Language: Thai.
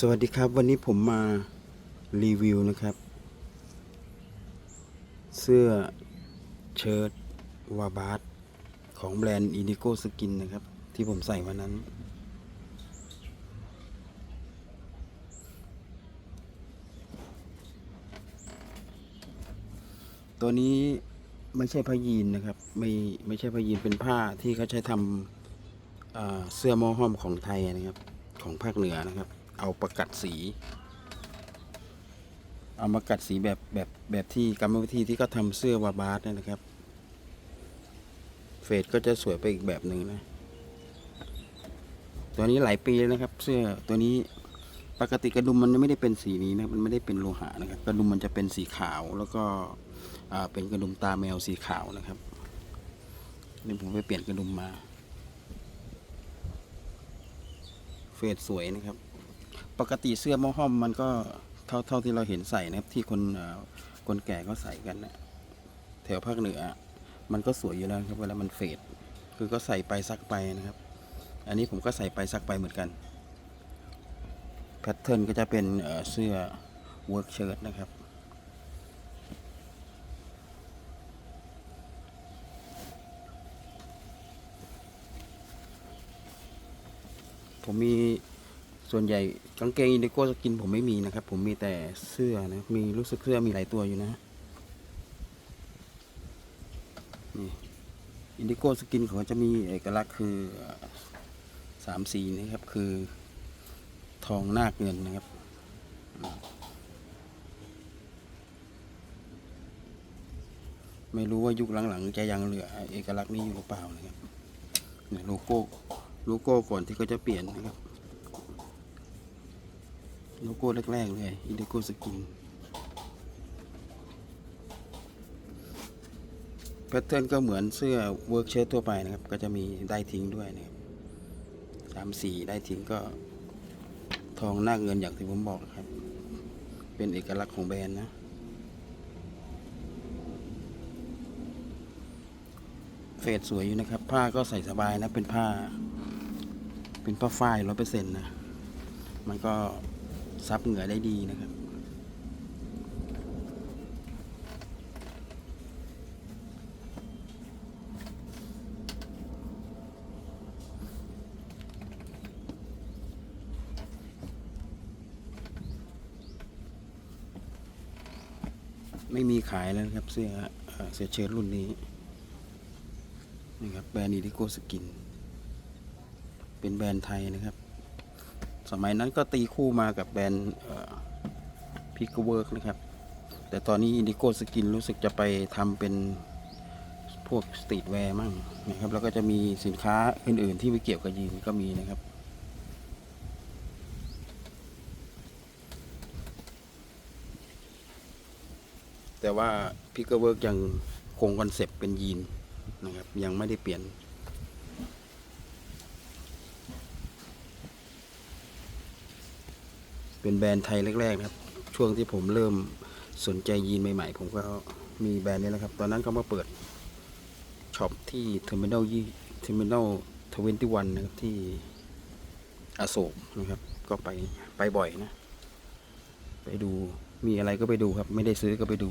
สวัสดีครับวันนี้ผมมารีวิวนะครับ เสื้อเชิ้ตวาบาสของแบรนด์อินดิโกสกินนะครับ ที่ผมใส่วันนั้น ตัวนี้ไม่ใช่ผ้ายีนนะครับ ไม่ไม่ใช่ผ้ายีนเป็นผ้าที่เขาใช้ทำเสื้อมอห้อมของไทยนะครับ ของภาคเหนือนะครับ เอาประกัดสี เอามากัดสีแบบแบบแบบที่กรรมวิธีที่เขาทำเสื้อวาบาสเนี่ยนะครับ เฟดก็จะสวยไปอีกแบบหนึ่งนะ ตัวนี้หลายปีแล้วนะครับ เสื้อตัวนี้ปกติกระดุมมันไม่ได้เป็นสีนี้นะมันไม่ได้เป็นโลหะนะครับ กระดุมมันจะเป็นสีขาวแล้วก็เป็นกระดุมตาแมวสีขาวนะครับนี่ผมไปเปลี่ยนกระดุมมา เฟดสวยนะครับ ปกติเสื้อหม้อห้อมมันก็เท่าเท่าที่เราเห็นใส่นะครับที่คนคนแก่เขาใส่กันนะแถวภาคเหนือ มันก็สวยอยู่แล้วครับเวลามันเฟดคือก็ใส่ไปซักไปนะครับ อันนี้ผมก็ใส่ไปซักไปเหมือนกันแพทเทิร์นก็จะเป็นเอ่อเสื้อเวิร์กเชิ้ตนะครับผมมี ส่วนใหญ่กางเกงอินดิโก้สกินผมไม่มีนะครับ ผมมีแต่เสื้อนะมีรู้สึกเสื้อมีหลายตัวอยู่นะนี่อินดิโก้สกินเขาจะมีเอกลักษณ์คือสามสีนะครับคือทองนาคเงินนะครับไม่รู้ว่ายุคหลังๆจะยังเหลือเอกลักษณ์นี้อยู่หรือเปล่านะครับเนี่ยโลโก้โลโก้ก่อนที่เขาจะเปลี่ยนนะครับ โลโก้แรก ๆ เลยอินดิโกสกินแพทเทิร์นก็เหมือนเสื้อเวิร์กเชิ้ตทั่วไปนะครับ ก็จะมีได้ทิ้งด้วยนะครับสามสีได้ทิ้งก็ทองหน้าเงินอย่างที่ผมบอกนะครับ เป็นเอกลักษณ์ของแบรนด์นะ เฟดสวยอยู่นะครับ ผ้าก็ใส่สบายนะ เป็นผ้า เป็นผ้าฝ้ายร้อยเปอร์เซ็นต์นะ มันก็ ซับเหงื่อได้ดีนะครับ ไม่มีขายแล้วครับเสื้อเอ่อเสื้อเชิ้ตรุ่นนี้นี่ครับแบรนด์อีดิโกสกิน เป็นแบรนด์ไทยนะครับ สมัยนั้นก็ตีคู่มากับแบรนด์พิกเวิร์กนะครับ แต่ตอนนี้อินดิโกสกินรู้สึกจะไปทำเป็นพวกสตรีทแวร์มั่งนะครับ แล้วก็จะมีสินค้าอื่น ๆ ที่ไม่เกี่ยวกับยีนก็มีนะครับแต่ว่าพิกเวิร์กยังคงคอนเซปต์เป็นยีนนะครับยังไม่ได้เปลี่ยน เป็นแบรนด์ไทยแรกๆนะครับ ช่วงที่ผมเริ่มสนใจยีนใหม่ๆ ผมก็มีแบรนด์นี้แหละครับ ตอนนั้นก็มาเปิดช็อปที่เทอร์มินอลยี่เทอร์มินอลทเวนตี้วันนะครับที่อโศกนะครับ ก็ไปไปบ่อยนะ ไปดูมีอะไรก็ไปดูครับ ไม่ได้ซื้อก็ไปดู